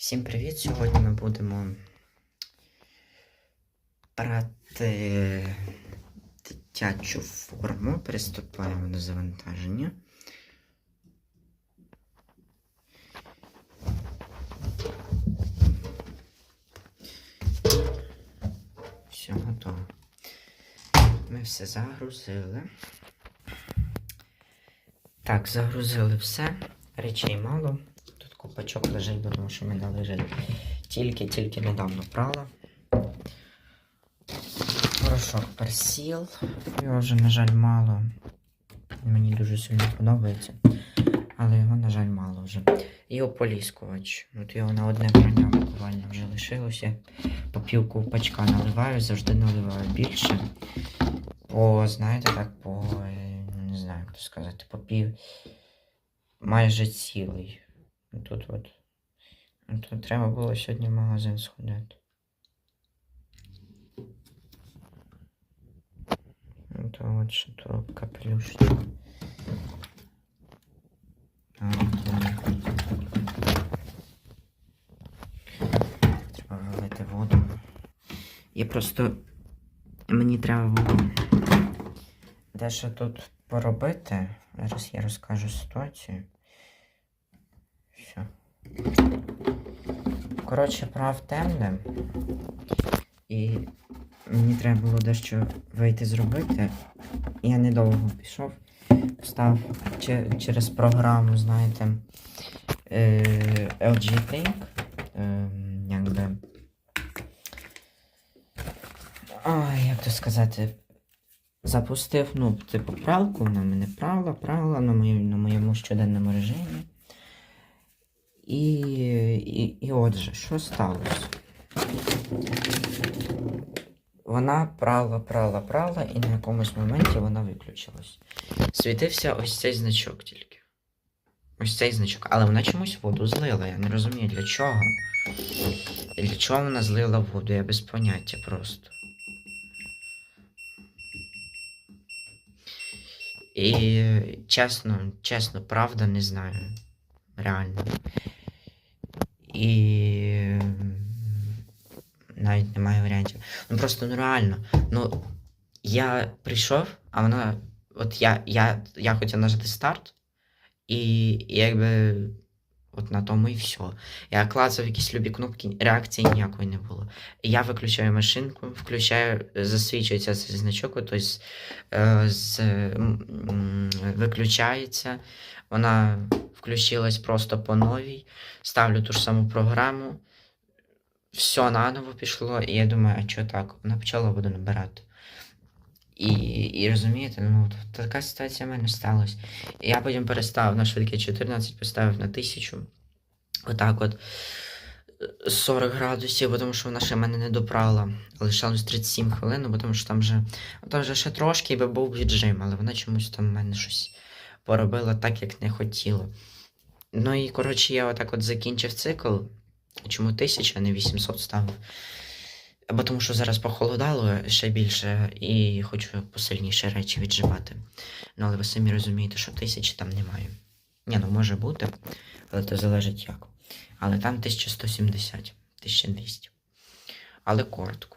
Всім привіт! Сьогодні ми будемо брати дитячу форму. Приступаємо до завантаження. Все готово. Ми все загрузили. Так, загрузили все. Речей мало. Купачок лежить, тому що мене лежить тільки-тільки недавно прала. Порошок персіл. Його вже, на жаль, мало. Мені дуже сильно подобається. Але його, на жаль, мало вже. І ополіскувач. От його на одне прання буквально вже лишилося. По півку пачка наливаю, завжди наливаю більше. По, знаєте, так, по. е, Не знаю, як то сказати, по пів. Майже цілий. Тут от. Тут треба було сьогодні в магазин сходити. То от що то капелюшечка. Треба вилити воду. І просто мені треба було дещо тут поробити. Зараз я розкажу ситуацію. Все. Коротше, прав темне. І мені треба було дещо вийти зробити. Я недовго пішов. Став че- через програму, знаєте, е, LG Think. Е, якби. Ой, як то сказати. Запустив, ну, типу, пралку, вона мене прала, прала на, моє, на моєму щоденному режимі. І, і, і отже, що сталося? Вона прала, прала, прала, і на якомусь моменті вона виключилась. Світився ось цей значок тільки. Ось цей значок. Але вона чомусь воду злила. Я не розумію для чого. Для чого вона злила воду? Я без поняття просто. І чесно, чесно, правда, не знаю. Реально. І навіть немає варіантів. Ну просто ну реально. Ну, я прийшов, а вона. От я, я, я хотів нажати старт, і, і якби. От на тому і все. Я клацав якісь любі кнопки, реакції ніякої не було. Я виключаю машинку, включаю, засвічується цей значок, тобто е, з, м, виключається. Вона включилась просто по новій. Ставлю ту ж саму програму. Все наново пішло, і я думаю, а що так? Вона почала воду набирати. І, і розумієте, ну така ситуація в мене сталася. Я потім перестав на швидке 14, поставив на 1000. Отак от. е, 40 градусів, бо тому що вона ще мене не допрала. Лишалось 37 хвилин, тому що там вже, там вже ще трошки би був віджим, але вона чомусь там в мене щось поробила так, як не хотіла. Ну і коротше, я отак от закінчив цикл. Чому 1000, а не 800 ставив? Бо тому що зараз похолодало ще більше і хочу посильніше речі віджимати. Ну, але ви самі розумієте, що тисячі там немає. Ні, ну може бути, але це залежить як. Але там 1170, 1200. Але коротко.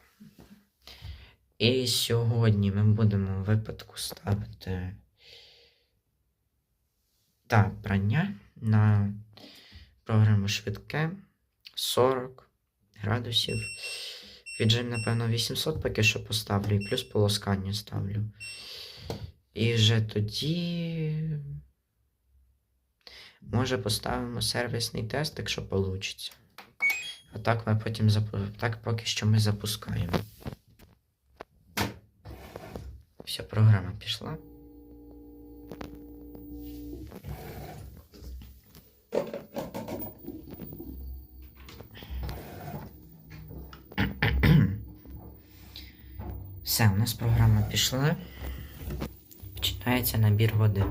І сьогодні ми будемо випадку ставити та прання на програму швидке 40 градусів. Віджим, напевно, 800 поки що поставлю, і плюс полоскання ставлю. І вже тоді. Може поставимо сервісний тест, якщо вийде. А так ми потім запу... так поки що ми запускаємо. Все, програма пішла. Все, у нас програма пішла. Починається набір води.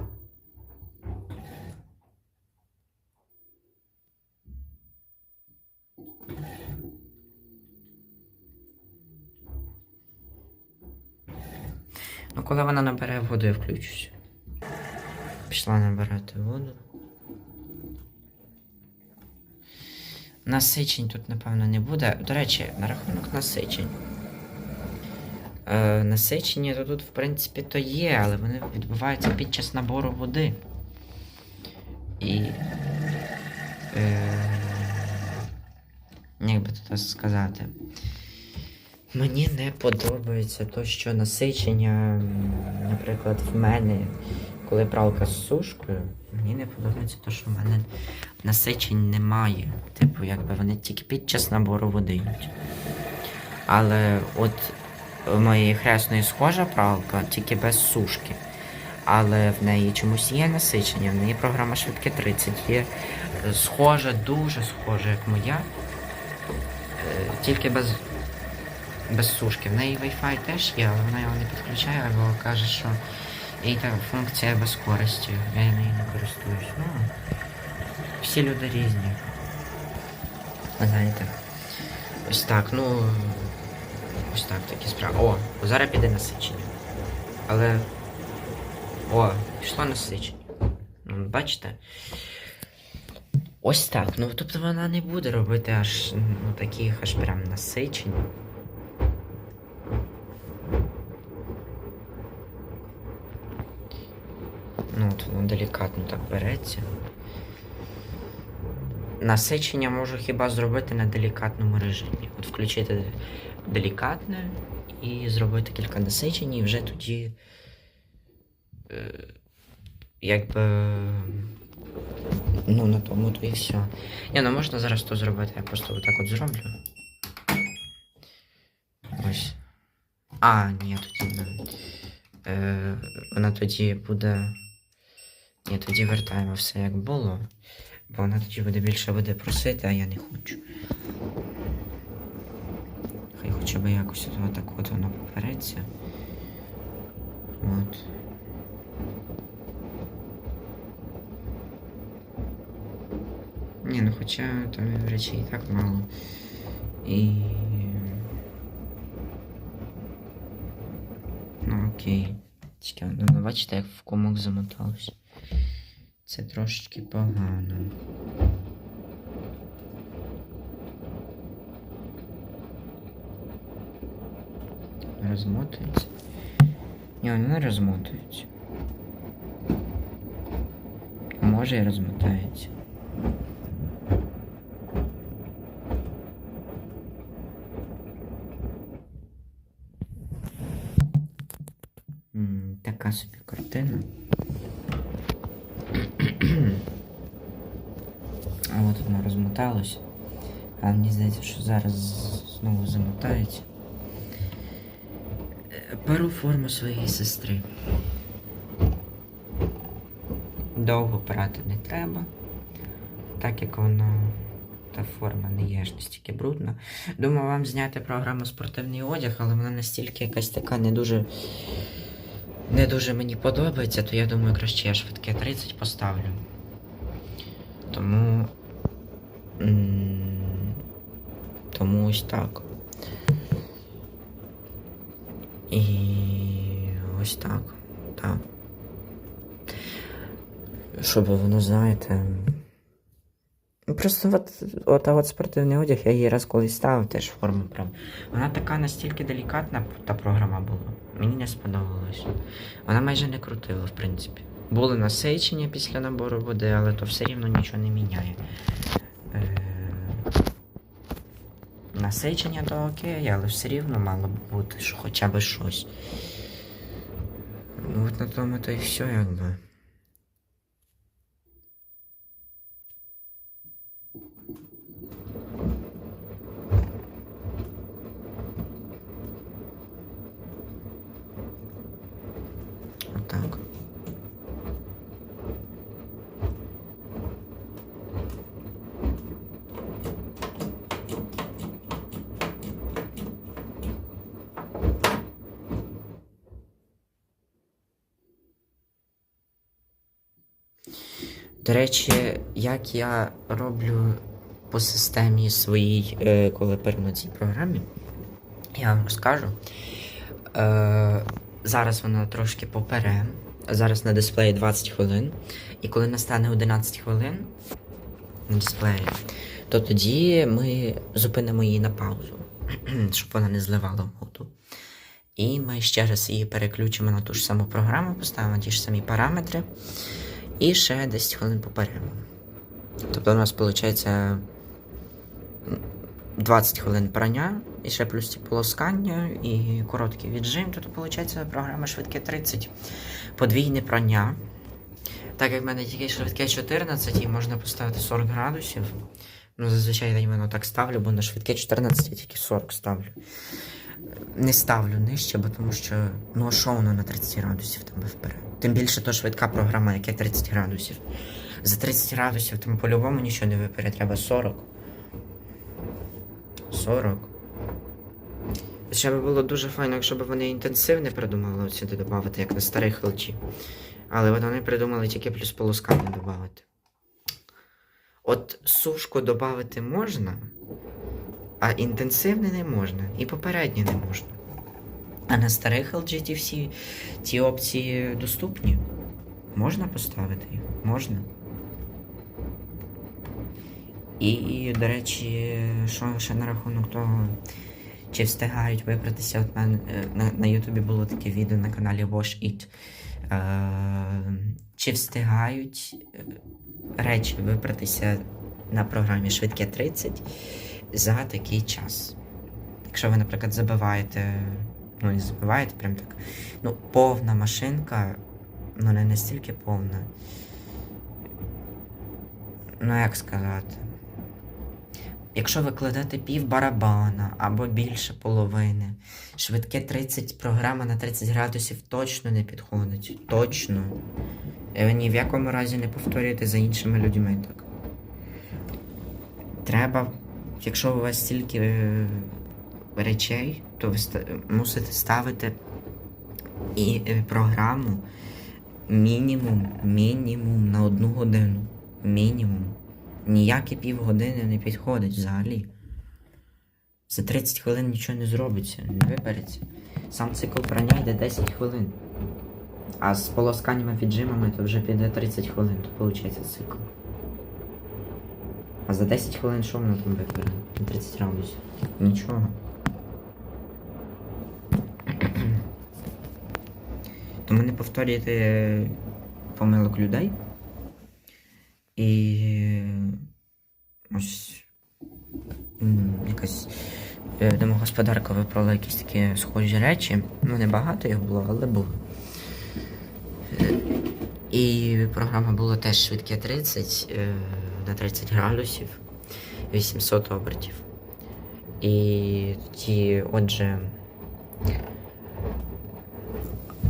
Ну, коли вона набере воду, я включуся. Пішла набирати воду. Насичень тут, напевно, не буде. До речі, на рахунок насичень. Е, насичення то тут, в принципі, то є, але вони відбуваються під час набору води. І. Е, як би то сказати. Мені не подобається то, що насичення, наприклад, в мене, коли пралка з сушкою, мені не подобається то, що в мене насичень немає. Типу, якби вони тільки під час набору води йдуть. Але от в моєї хресної схожа пралка, тільки без сушки. Але в неї чомусь є насичення, в неї програма швидке 30 є е, схожа, дуже схожа, як моя. Е, Тільки без, без сушки. В неї Wi-Fi теж є, але вона його не підключає, бо каже, що їй та функція без користі. Я нею не користуюсь. Ну, всі люди різні. Знаєте. Ось так, ну. Ось так, такі справи. О, зараз піде насичення. Але. О, пішло насичення. Ну, бачите? Ось так. Ну тобто вона не буде робити аж ну, таких аж прям насичень. Ну, от воно делікатно так береться. Насичення можу хіба зробити на делікатному режимі. От включити делікатне і зробити кілька насичень, і вже тоді. Е, якби. Ну, на тому то і все. Ні, ну можна зараз то зробити, я просто отак от зроблю. Ось. А, ні, тоді не. Е, вона тоді буде. Ні, тоді вертаємо все як було. Бо вона тоді буде більше буде просити, а я не хочу. Хоча б якось от так от воно попереться. От. Ні, ну хоча там речей і так мало. І. Ну окей. Цікаво, ну бачите, як в комок замоталось. Це трошечки погано. Розмотується. Ні, не розмотується. Може і розмотається. Така собі картина. А от воно розмоталось. А мені здається, що зараз знову замотається. Е, Беру форму своєї сестри. Довго прати не треба, так як воно та форма не є ж настільки брудна. Думаю вам зняти програму спортивний одяг, але вона настільки якась така не дуже. Не дуже мені подобається, то я думаю, краще я швидке 30 поставлю. Тому. Тому ось так. І ось так. Так. Щоб воно, знаєте. Просто от, от, от спортивний одяг я її раз колись ставив теж форму прям. Вона така настільки делікатна, та програма була. Мені не сподобалось. Вона майже не крутила, в принципі. Були насичення після набору води, але то все рівно нічого не міняє. Е... Насичення то окей, але все рівно мало бути що хоча б щось. Ну от на тому то і все якби. Отак. До речі, як я роблю по системі своїй, е, коли перейду цій програмі, я вам розкажу. Е, зараз вона трошки попере. Зараз на дисплеї 20 хвилин. І коли настане 11 хвилин на дисплеї, то тоді ми зупинимо її на паузу, щоб вона не зливала воду. І ми ще раз її переключимо на ту ж саму програму, поставимо ті ж самі параметри. І ще 10 хвилин поперемо. Тобто у нас виходить 20 хвилин прання, і ще плюс ті полоскання, і короткий віджим. Тобто, виходить, програма швидке 30. Подвійне прання. Так як в мене тільки швидке 14, і можна поставити 40 градусів. Ну, зазвичай я іменно так ставлю, бо на швидке 14 я тільки 40 ставлю. Не ставлю нижче, бо тому що ну а що воно на 30 градусів там вперед. Тим більше то швидка програма, яке 30 градусів. За 30 градусів там по-любому нічого не випере, треба 40. 40. Ще би було дуже файно, якщо б вони інтенсивне придумали сюди додати, як на старих LG. Але вони придумали тільки плюс полоскання додати. От сушку додати можна, а інтенсивне не можна. І попереднє не можна. А на старих LG всі ті опції доступні. Можна поставити їх? Можна. І, до речі, що ще на рахунок того, чи встигають вибратися. От мене на, на Ютубі було таке відео на каналі Wash It. Е, чи встигають е, речі вибратися на програмі Швидке 30 за такий час? Якщо ви, наприклад, забиваєте, ну не забиваєте, прям так. Ну, повна машинка, ну не настільки повна. Ну, як сказати? Якщо ви кладете пів барабана або більше половини, швидке 30 програма на 30 градусів точно не підходить. Точно. І ви ні в якому разі не повторюєте за іншими людьми так. Треба, якщо у вас стільки е, речей, то ви мусите ставити і е, програму мінімум, мінімум на одну годину. Мінімум. Ніякі півгодини не підходить взагалі. За 30 хвилин нічого не зробиться, не вибереться. Сам цикл прання йде 10 хвилин. А з полосканнями віджимами то вже піде 30 хвилин, то виходить цикл. А за 10 хвилин що воно там вибере? На 30 градусів. Нічого. Тому не повторюйте е, помилок людей. І ось якась е, домогосподарка виправила якісь такі схожі речі. Ну, не багато їх було, але було. Е, І програма була теж швидке 30 е, на 30 градусів, 800 обертів. І тоді, отже.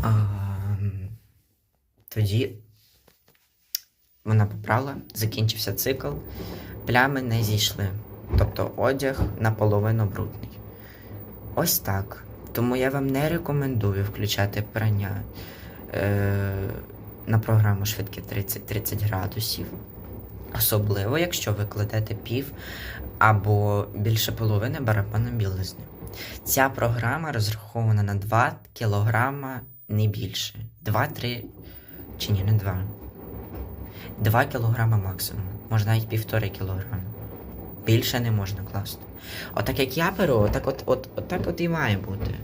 А, тоді вона поправила, закінчився цикл, плями не зійшли. Тобто одяг наполовину брудний. Ось так. Тому я вам не рекомендую включати прання е, на програму швидке 30-30 градусів. Особливо, якщо ви кладете пів або більше половини барабана білизни. Ця програма розрахована на 2 кілограма не більше. 2-3 чи ні, не 2. 2 кілограма максимум. Може навіть півтори кілограма. Більше не можна класти. Отак як я беру, отак от, от, отак от і має бути.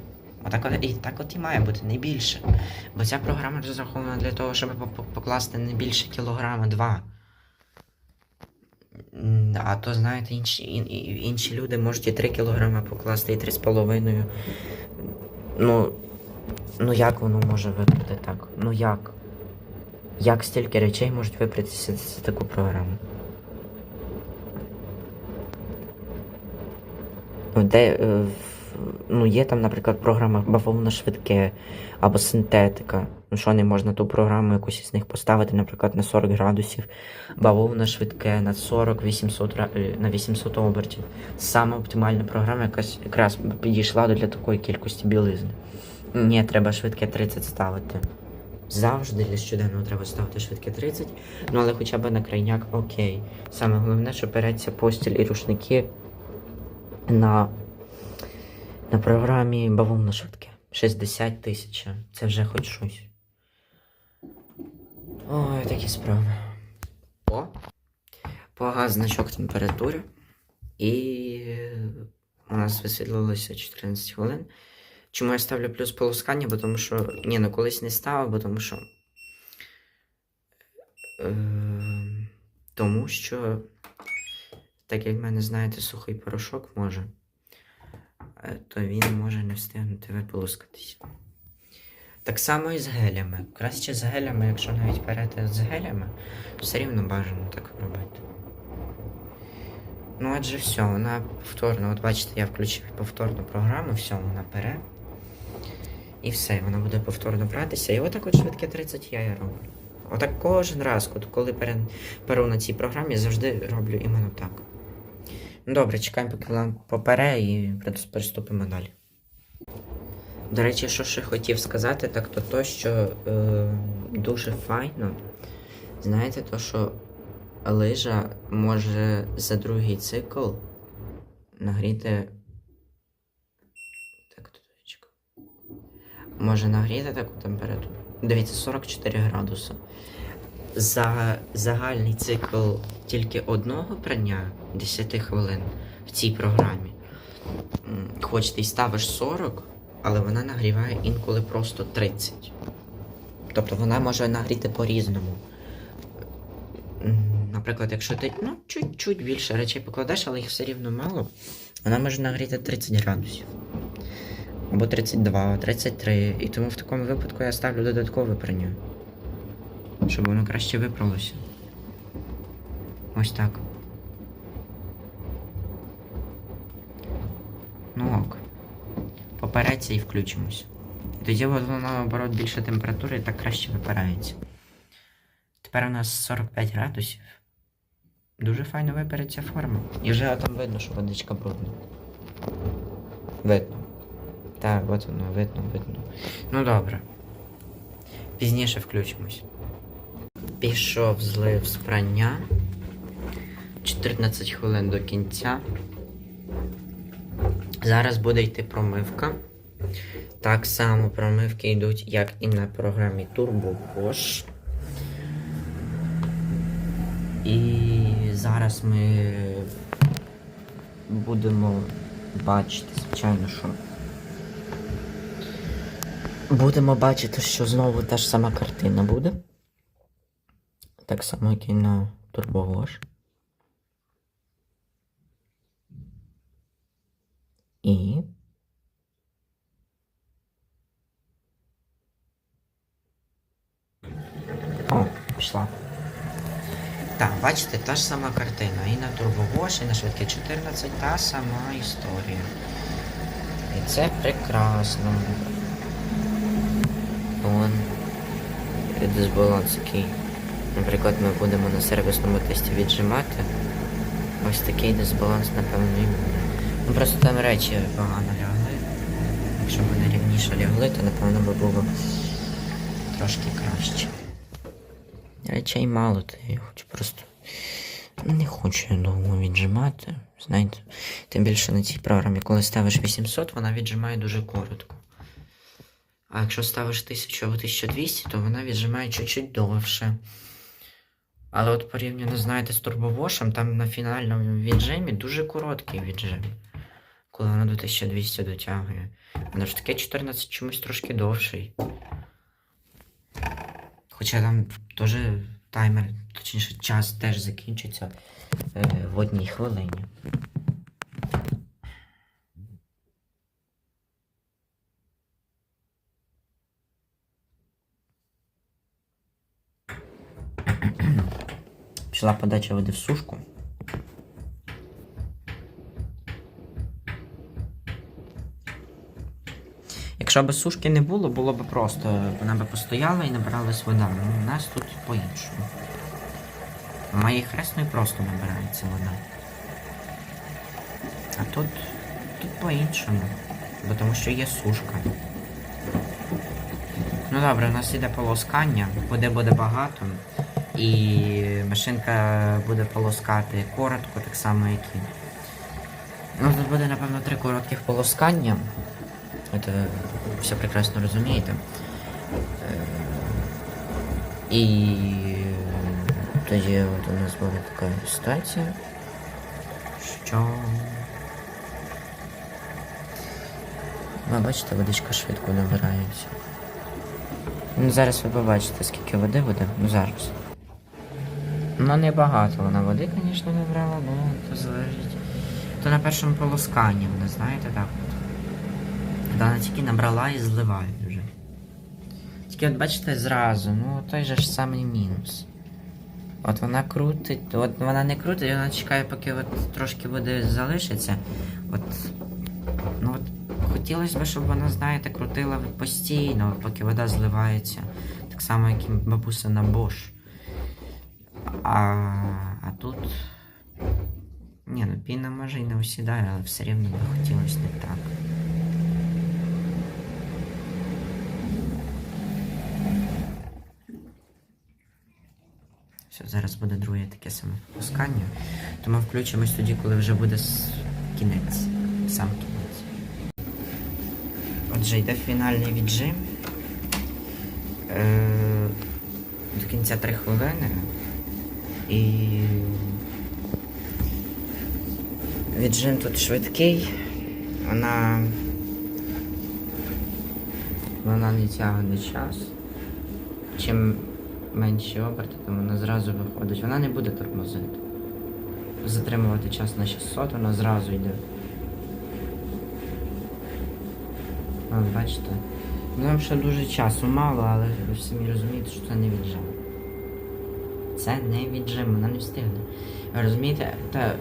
Отак от, і так от і має бути, не більше. Бо ця програма розрахована для того, щоб по- по- покласти не більше кілограма два. А то, знаєте, інші, ін- інші люди можуть і 3 кілограма покласти, і 3,5. Ну, ну як воно може випити так? Ну як? Як стільки речей можуть випратися за таку програму? Ну, Де, е, ну, є там, наприклад, програма бавовна швидке або синтетика. Ну що не можна ту програму якусь із них поставити, наприклад, на 40 градусів, бавовна швидке на 40 800, е, на 800 обертів. Саме оптимальна програма якась якраз підійшла для такої кількості білизни. Ні, треба швидке 30 ставити. Завжди для щоденного треба ставити швидке 30, ну але хоча б на крайняк окей. Саме головне, що береться постіль і рушники на, на програмі бавовна швидке. 60 тисяч. Це вже хоч щось. Ой, такі справи. О! Погас значок температури. І у нас висвітлилося 14 хвилин. Чому я ставлю плюс полоскання? Бо тому що. Ні, ну колись не ставив, бо тому що. Е, тому що. Так як в мене, знаєте, сухий порошок може, е, то він може не встигнути виполоскатись. Так само і з гелями. Краще з гелями, якщо навіть берете з гелями, все рівно бажано так робити. Ну, адже все, вона повторно, от бачите, я включив повторну програму, все, вона бере. І все, вона буде повторно братися. І отак от швидке 30 я і роблю. Отак кожен раз, коли перу на цій програмі, завжди роблю іменно так. Добре, чекаємо, поки вона попере і приступимо далі. До речі, що ще хотів сказати, так то то, що е, дуже файно. Знаєте, то, що лижа може за другий цикл нагріти. Так, точка. Може нагріти таку температуру. Дивіться, 44 градуси. За загальний цикл тільки одного прання 10 хвилин в цій програмі. Хоч ти й ставиш 40, але вона нагріває інколи просто 30. Тобто вона може нагріти по-різному. Наприклад, якщо ти ну, чуть-чуть більше речей покладеш, але їх все рівно мало, вона може нагріти 30 градусів. Або 32, 33. І тому в такому випадку я ставлю додаткове прання. Щоб воно краще виправилося. Ось так. Ну ок. Попереться і включимось. Тоді воно наоборот більше температури і так краще випирається. Тепер у нас 45 градусів. Дуже файно випереться форма. І вже там видно, що водичка брудна. Видно. Так, от воно, видно, видно. Ну добре. Пізніше включимось. Пішов злив з прання. 14 хвилин до кінця. Зараз буде йти промивка. Так само промивки йдуть, як і на програмі Turbo Wash. І зараз ми будемо бачити, звичайно, що. Будемо бачити, що знову та ж сама картина буде. Так само, як і на Turbo І. О, пішла. Так, бачите, та ж сама картина. І на турбовош, і на швидке 14 та сама історія. І це прекрасно. Вон дисбаланс який. Наприклад, ми будемо на сервісному тесті віджимати. Ось такий дисбаланс, напевно, і буде. Ну просто там речі погано лягли. Якщо вони рівніше лягли, то напевно би було трошки краще. Речей мало, то я хочу просто. Не хочу я довго віджимати. Знаєте, тим більше на цій програмі, коли ставиш 800, вона віджимає дуже коротко. А якщо ставиш 1000 або 1200, то вона віджимає чуть-чуть довше. Але от порівняно, знаєте, з турбовошем, там на фінальному віджимі дуже короткий віджим. Коли вона до 1200 дотягує. Вона ж таке 14 чомусь трошки довший. Хоча там теж таймер, точніше, час теж закінчиться е, в одній хвилині. Пішла подача води в сушку. Якщо б сушки не було, було б просто. Вона б постояла і набиралась вода. Ну, у нас тут по-іншому. У моїй хресної просто набирається вода. А тут, тут по-іншому. Бо тому що є сушка. Ну добре, у нас іде полоскання, води буде багато. І машинка буде полоскати коротко, так само як і. Ну, тут буде, напевно, три коротких полоскання. Это все прекрасно розумієте. Е, І тоді от у нас буде така ситуація, Що? Ну, бачите, водичка швидко набирається. Ну, зараз ви побачите, скільки води буде. Ну зараз. Ну, небагато вона води, звісно, набрала, ну то залежить. То на першому полосканні вона, знаєте, так от. Вона тільки набрала і зливає вже. Тільки от бачите зразу, ну той же ж самий мінус. От вона крутить, от вона не крутить, вона чекає, поки от трошки води залишиться. От, ну от хотілося б, щоб вона, знаєте, крутила постійно, поки вода зливається. Так само, як і бабуся на Bosch. А, а тут. Ні, ну піна може і не осідає, але все рівно би хотілося не так. Все, зараз буде друге таке саме пускання. Тому включимось тоді, коли вже буде кінець. Сам кінець. Отже, йде фінальний віджим. Е, до кінця 3 хвилини. І. Віджим тут швидкий. Вона. Вона не тягне час. Чим менші оберти, то вона зразу виходить. Вона не буде тормозити. Затримувати час на 600, вона зразу йде. От, бачите? Нам ще дуже часу мало, але ви самі розумієте, що це не віджим. Це не віджим, вона не встигне. Розумієте, та, е,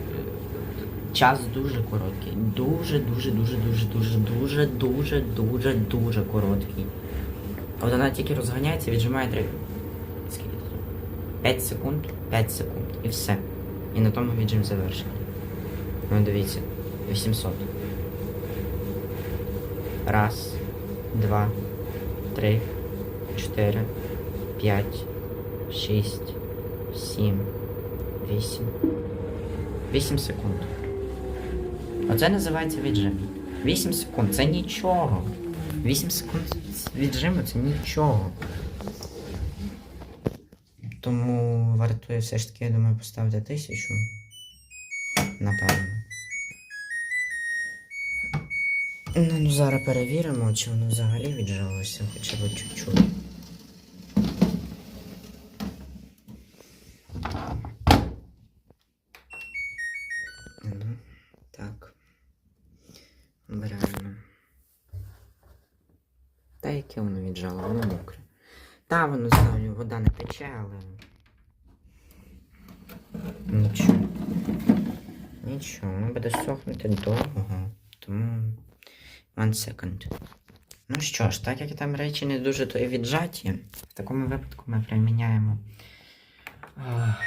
час дуже короткий. Дуже, дуже, дуже, дуже, дуже, дуже, дуже, дуже, дуже короткий. От вона тільки розганяється, віджимає три. Скільки тут? 5 секунд, 5 секунд. І все. І на тому віджим завершений. Ну дивіться, 800. Раз, два, три, чотири, п'ять, шість, сім, вісім. Вісім секунд. Оце називається віджим. 8 секунд це нічого. 8 секунд віджиму це нічого. Тому вартує все ж таки, я думаю, поставити тисячу. Напевно. Ну, ну зараз перевіримо, чи воно взагалі віджилося хоча б чуть-чуть. Сохнути довго. Тому. One second. Ну що ж, так як там речі не дуже то і віджаті, в такому випадку ми приміняємо ах,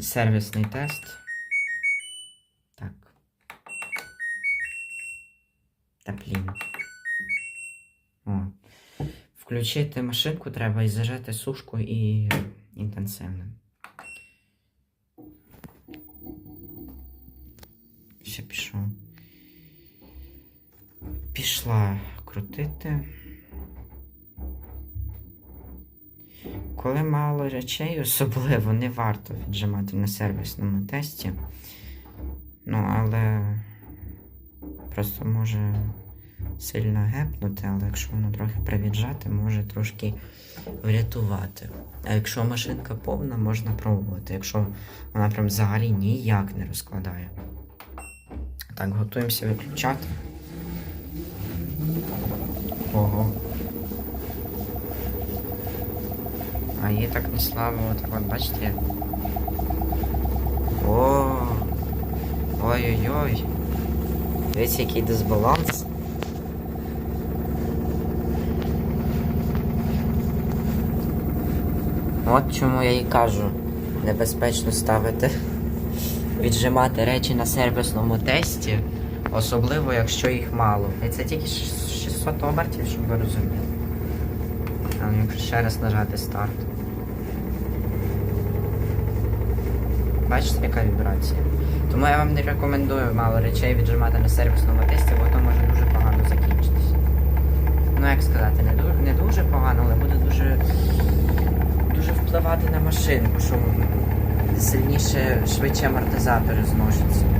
сервісний тест. Так. Та блін. О. Включити машинку треба і зажати сушку і інтенсивним. Все пішов. Пішла крутити. Коли мало речей, особливо не варто віджимати на сервісному тесті. Ну, але просто може сильно гепнути, але якщо воно трохи привіджати, може трошки врятувати. А якщо машинка повна, можна пробувати. Якщо вона прям взагалі ніяк не розкладає. Так, готуємося виключати. Ого. А її так не слабо, так от бачите. О. Ой-ой-ой. Дивіться, який дисбаланс. От чому я і кажу, небезпечно ставити, віджимати речі на сервісному тесті, особливо якщо їх мало. І це тільки 600 обертів, щоб ви розуміли. А якщо ще раз нажати старт. Бачите, яка вібрація? Тому я вам не рекомендую мало речей віджимати на сервісному тесті, бо то може дуже погано закінчитися. Ну, як сказати, не дуже, не дуже погано, але буде дуже, дуже впливати на машинку, що сильніше, швидше амортизатори зношаться.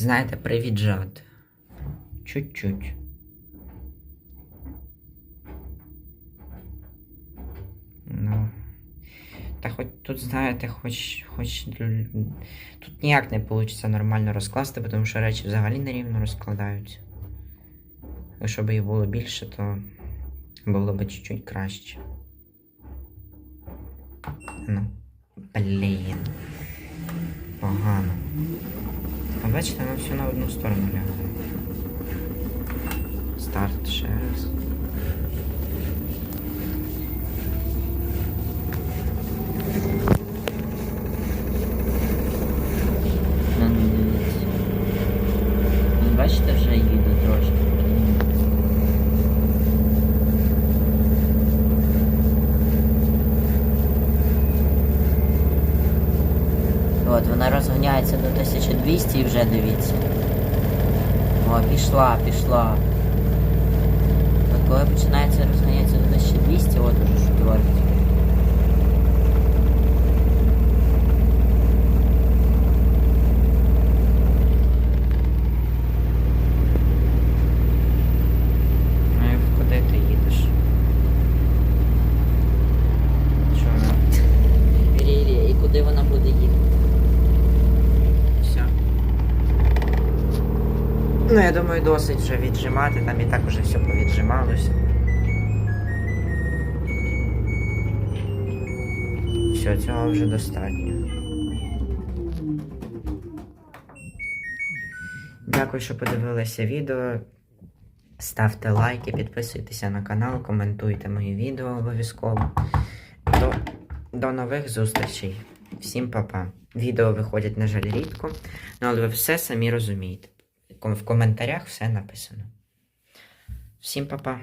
Знаєте, привіджати. Чуть-чуть. Ну. Та хоч тут, знаєте, хоч, хоч тут ніяк не вийде нормально розкласти, тому що речі взагалі нерівно розкладаються. Якщо б їх було більше, то було б чуть-чуть краще. Ну, блін. Погано. Бачите, воно все на одну сторону лягає. Старт ще раз. Ну, ну, дивіться. Ну, бачите, вже їде трошки. От, вона розганяється до 1200 і вже дивіться. О, пішла, пішла. От коли починається розганятися до 1200, от уже що твориться. Ну і куди ти їдеш? Чого? Ірі, і куди вона буде їхати? Все. Ну, я думаю, досить вже віджимати, там і так уже все повіджималося. Все, цього вже достатньо. Дякую, що подивилися відео. Ставте лайки, підписуйтеся на канал, коментуйте мої відео обов'язково. До, до нових зустрічей. Всім па-па. Відео виходять, на жаль, рідко, ну, але ви все самі розумієте. В коментарях все написано. Всім па-па.